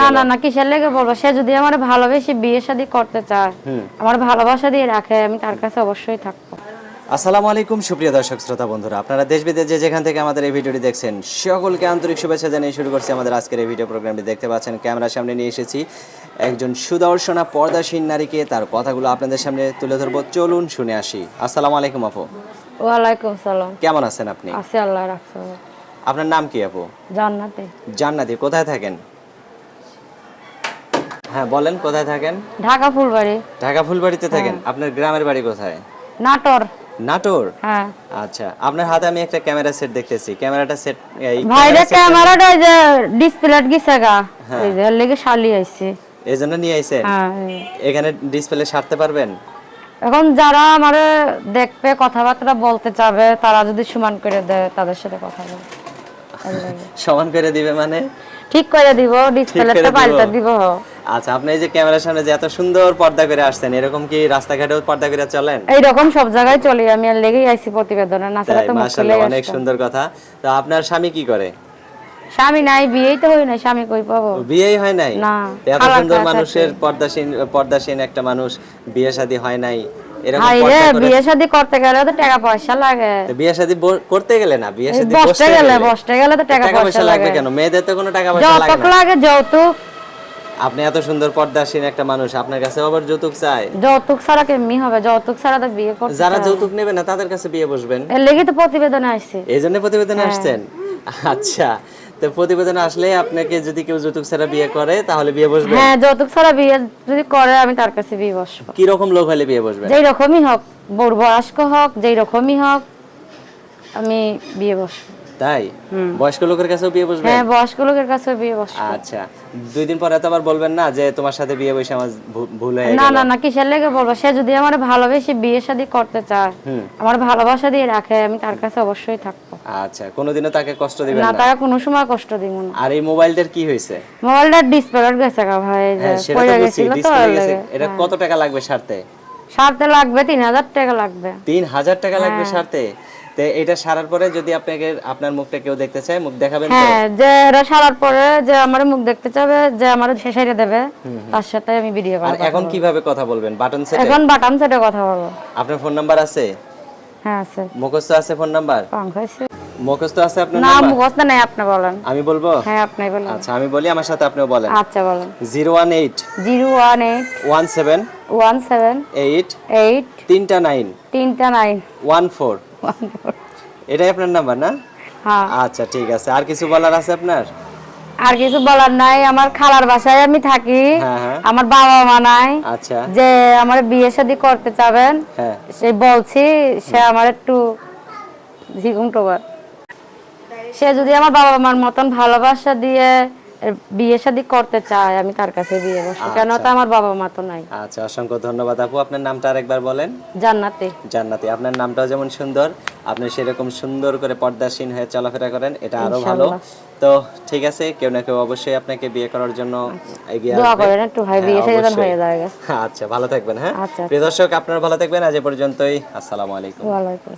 না না না কিসের লেগে বলব? সে যদি আমার ভালোবেসে বিয়ে শাদী করতে চায় আমার ভালোবাসা দিয়ে রাখে আমি তার কাছে অবশ্যই থাকব। আসসালামু আলাইকুম সুপ্রিয় দর্শক শ্রোতা বন্ধুরা। আপনারা দেশ বিদেশ যেখান থেকে আমাদের এই ভিডিওটি দেখছেন সকলকে আন্তরিক শুভেচ্ছা জানিয়ে শুরু করছি আমাদের আজকের এই ভিডিও প্রোগ্রামটি। দেখতে পাচ্ছেন ক্যামেরার সামনে নিয়ে এসেছি একজন সুদর্শনা পর্দাসীন নারীকে। তার কথাগুলো আপনাদের সামনে তুলে ধরবো। চলুন শুনে আসি। আসসালামু আলাইকুম আপু। ওয়ালাইকুম সালাম। কেমন আছেন আপনি? আছে আল্লাহ আপনার নাম কি আপু? জান্নাতে। জান্নাতি। কোথায় থাকেন? হ্যাঁ বলেন কোথায় থাকেন? ঢাকা ফুলবাড়ি। ঢাকা ফুলবাড়িতে থাকেন। আপনার গ্রামের বাড়ি কোথায়? নাটোর। নাটোর? হ্যাঁ। আচ্ছা আপনার হাতে আমি একটা ক্যামেরা সেট দেখতেছি। ক্যামেরাটা সেট এই ভাইরে ক্যামেরাটা এই যে ডিসপ্লে গিছে গা হ্যাঁ। এই যে লেগে শালি আইছে। এই জন্য নিয়ে আইছেন? হ্যাঁ এখানে ডিসপ্লে সারতে পারবেন? এখন যারা আমার দেখবে কথাবার্তা বলতে চাবে তারা যদি সমান করে দেয় তাদের সাথে কথা বলব। সমান করে দিবে মানে? ঠিক করে দিব ডিসপ্লেটা? পাল্টে দিব। আচ্ছা আপনি এই যে ক্যামেরার সামনে যে এত সুন্দর পর্দা করে আসছেন এরকম কি রাস্তাঘাটেও পর্দা করে চলেন? এইরকম সব জায়গায় চলি আমি আর লেগেই আইছি প্রতিবেদনে না ছাড়া তো মাশাআল্লাহ অনেক সুন্দর কথা। তো আপনার স্বামী কি করে? স্বামী নাই বিয়েই তো হই নাই স্বামী কই পাবো? বিয়েই হয় নাই? না, এত সুন্দর মানুষের পর্দাসীন পর্দাসীন একটা মানুষ বিয়ে শাদী হয় নাই বিয়ে শাদী করতে গেলে তো টাকা পয়সা লাগে। বিয়ে শাদী করতে গেলে না? বিয়ে শাদী বসতে গেলে বসতে গেলে তো টাকা পয়সা লাগে। কেন? মেয়েদের তো কোনো টাকা পয়সা লাগে যৌতুক লাগে যৌতুক আপনি এত সুন্দর পর্দাসীন একটা মানুষ আপনার কাছে আবার যৌতুক চায় যৌতুক ছাড়া কেমনি হবে? যৌতুক ছাড়া তো বিয়ে করতে যারা যৌতুক নেবে না তাদের কাছে বিয়ে বসবেন? এর লেগে তো প্রতিবেদনে আসছে। এই জন্য প্রতিবেদনে হ্যাঁ। আসছেন? আচ্ছা তো প্রতিবেদনে আসলে আপনাকে যদি কেউ যৌতুক ছাড়া বিয়ে করে তাহলে বিয়ে বসবে? হ্যাঁ যৌতুক ছাড়া বিয়ে যদি করে আমি তার কাছে বিয়ে বসবো। কি রকম লোক হলে বিয়ে বসবেন যেই রকমই হোক বড় বয়স্ক হোক যেই রকমই হোক আমি বিয়ে বসবো। তাই? বয়স্ক লোকের কাছেও বিয়ে বসবেন হ্যাঁ বয়স্ক লোকের কাছে বিয়ে বসবো। আচ্ছা। দুই দিন পরে তো আবার বলবেন না যে তোমার সাথে বিয়ে বসে আমার ভুল হয়ে না না না কিসের লেগে বলব? সে যদি আমার ভালোবেসে বিয়ে শাদী করতে চায় আমার ভালোবাসা দিয়ে রাখে আমি তার কাছে অবশ্যই থাকব। আচ্ছা কোনোদিনও তাকে কষ্ট দিবেন না তারা কোনো সময় কষ্ট দিব না। আর এই মোবাইলটার কি হয়েছে? মোবাইলটার ডিসপ্লে গেছে গা ভাই হ্যাঁ পড়ে গেছিল তো। এটা কত টাকা লাগবে সারতে? সারতে লাগবে তিন হাজার টাকা লাগবে। তিন হাজার টাকা লাগবে হ্যাঁ। সারতে? তো এটা সারার পরে যদি আপনাকে আপনার মুখটা কেউ দেখতে চায় মুখ দেখাবেন হ্যাঁ যে এরা সারার পরে যে আমার মুখ দেখতে চাবে যে আমার শেষাইতে দেবে তার সাথে আমি ভিডিও করব এখন কীভাবে কথা বলবেন? বাটন সেটে এখন বাটাম সেটে কথা বলব। আপনার ফোন নাম্বার আছে? হ্যাঁ আছে। মুখস্থ আছে ফোন নাম্বার পাঙ্ক মুখস্থ আছে আপনার না নাম্বার মুখস্থ নেই আপনি বলেন। আমি বলব? হ্যাঁ আপনি বলেন। আচ্ছা আমি বলি আমার সাথে আপনিও বলেন। আচ্ছা বলেন। Zero one eight zero one eight one seven one seven eight eight তিনটা নাইন তিনটা নাইন ওয়ান ফোর এটাই আপনার নাম্বার না? হ্যাঁ। আচ্ছা ঠিক আছে। আর কিছু বলার আছে আপনার? আর কিছু বলার নাই। আমার খালার বাসায় আমি থাকি। হ্যাঁ হ্যাঁ। আমার বাবা মা নাই। আচ্ছা। যে আমার বিয়ে শাদী করতে চাবেন হ্যাঁ। সে বলছি সে আমার একটু ঝিগুম টোবার সে যদি আমার বাবা মার মতন ভালোবাসা দিয়ে বিয়ে শাদী করতে চায় আমি তার কাছে বিয়ে বসবো। কেন তো আমার বাবা মা তো নাই। আচ্ছা অসংখ্য ধন্যবাদ। আপু আপনার নামটা আরেকবার বলেন। জান্নাতে। জান্নাতি। আপনার নামটাও যেমন সুন্দর আপনি সেরকম সুন্দর করে পর্দাসীন হয়ে চলাফেরা করেন এটা আরও ভালো। তো ঠিক আছে কেউ না কেউ অবশ্যই আপনাকে বিয়ে করার জন্য এগিয়ে দোয়া করেন একটু ভাই বিয়ে হ্যাঁ, শাদী হয়ে যায় আচ্ছা ভালো থাকবেন হ্যাঁ? আচ্ছা প্রিয় দর্শক আপনারা ভালো থাকবেন আজ পর্যন্তই। আসসালামু আলাইকুম। ওয়ালাইকুম